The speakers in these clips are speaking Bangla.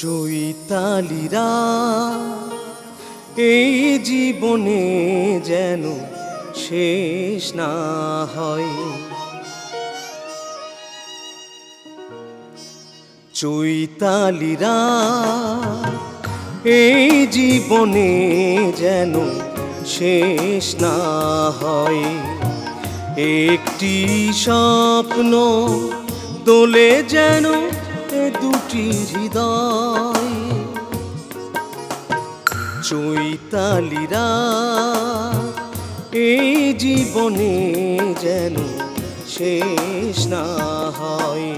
চৈতালিরা, এই জীবনে যেন শেষ না হয়। চৈতালিরা, এই জীবনে যেন শেষ না হয়। একটি স্বপ্ন দোলে যেন দুটি হৃদয় চৈতালিরা এই জীবনে যেন শেষ না হয়।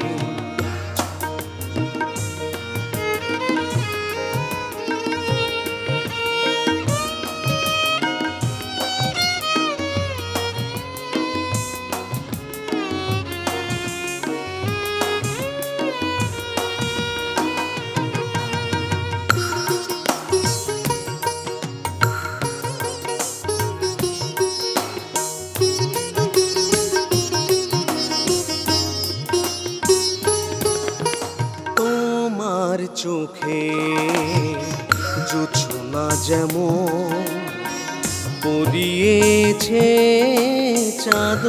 চোখে জোছনা যেমন পরিয়েছে চাঁদ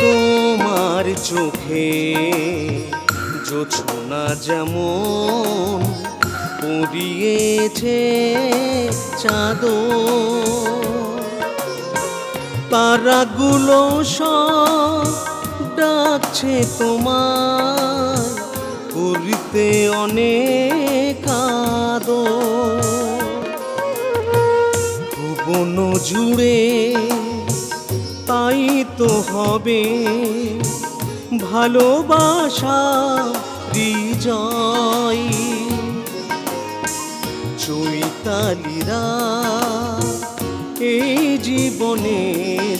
তোমার চোখে জোছনা যেমন পরিয়েছে চাঁদ তারাগুলো সব ডাকছে তোমার। করতে অনেক ভুবন জুড়ে তাই তো হবে ভালোবাসা বিজয়। চৈতালিরা এই জীবনে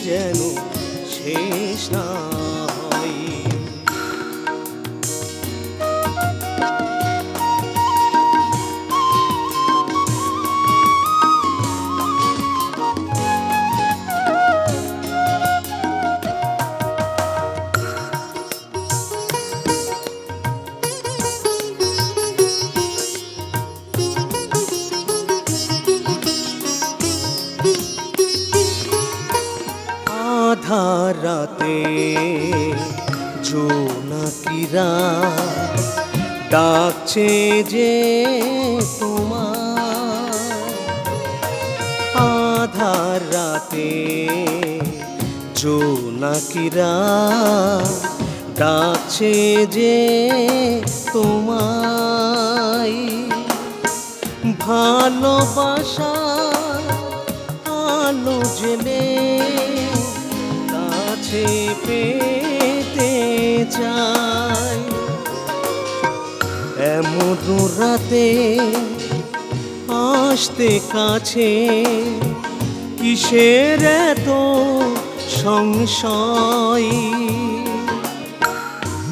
যেন শেষ না রাতে জোনাকিরা ডাকছে যে তোমার। আধার রাতে জোনাকিরা ডাকছে যে তোমায়। ভালোবাসা আলো জেলে কাছে পেতে চাই। এমন রাতে আসতে কাছে কিসের এত সংশয়?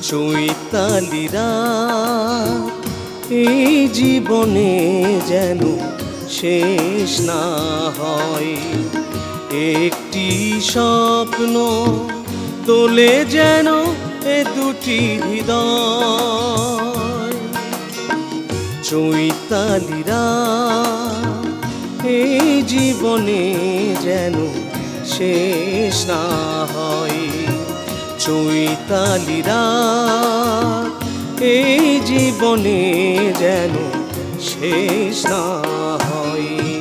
চৈতালিরা এই জীবনে যেন শেষ না হয়। একটি স্বপ্ন তোলে যেন এ দুটি হৃদয়। চৈতালিরা এই জীবনে যেন শেষ না হয়। চৈতালিরা এই জীবনে যেন শেষ না হয়।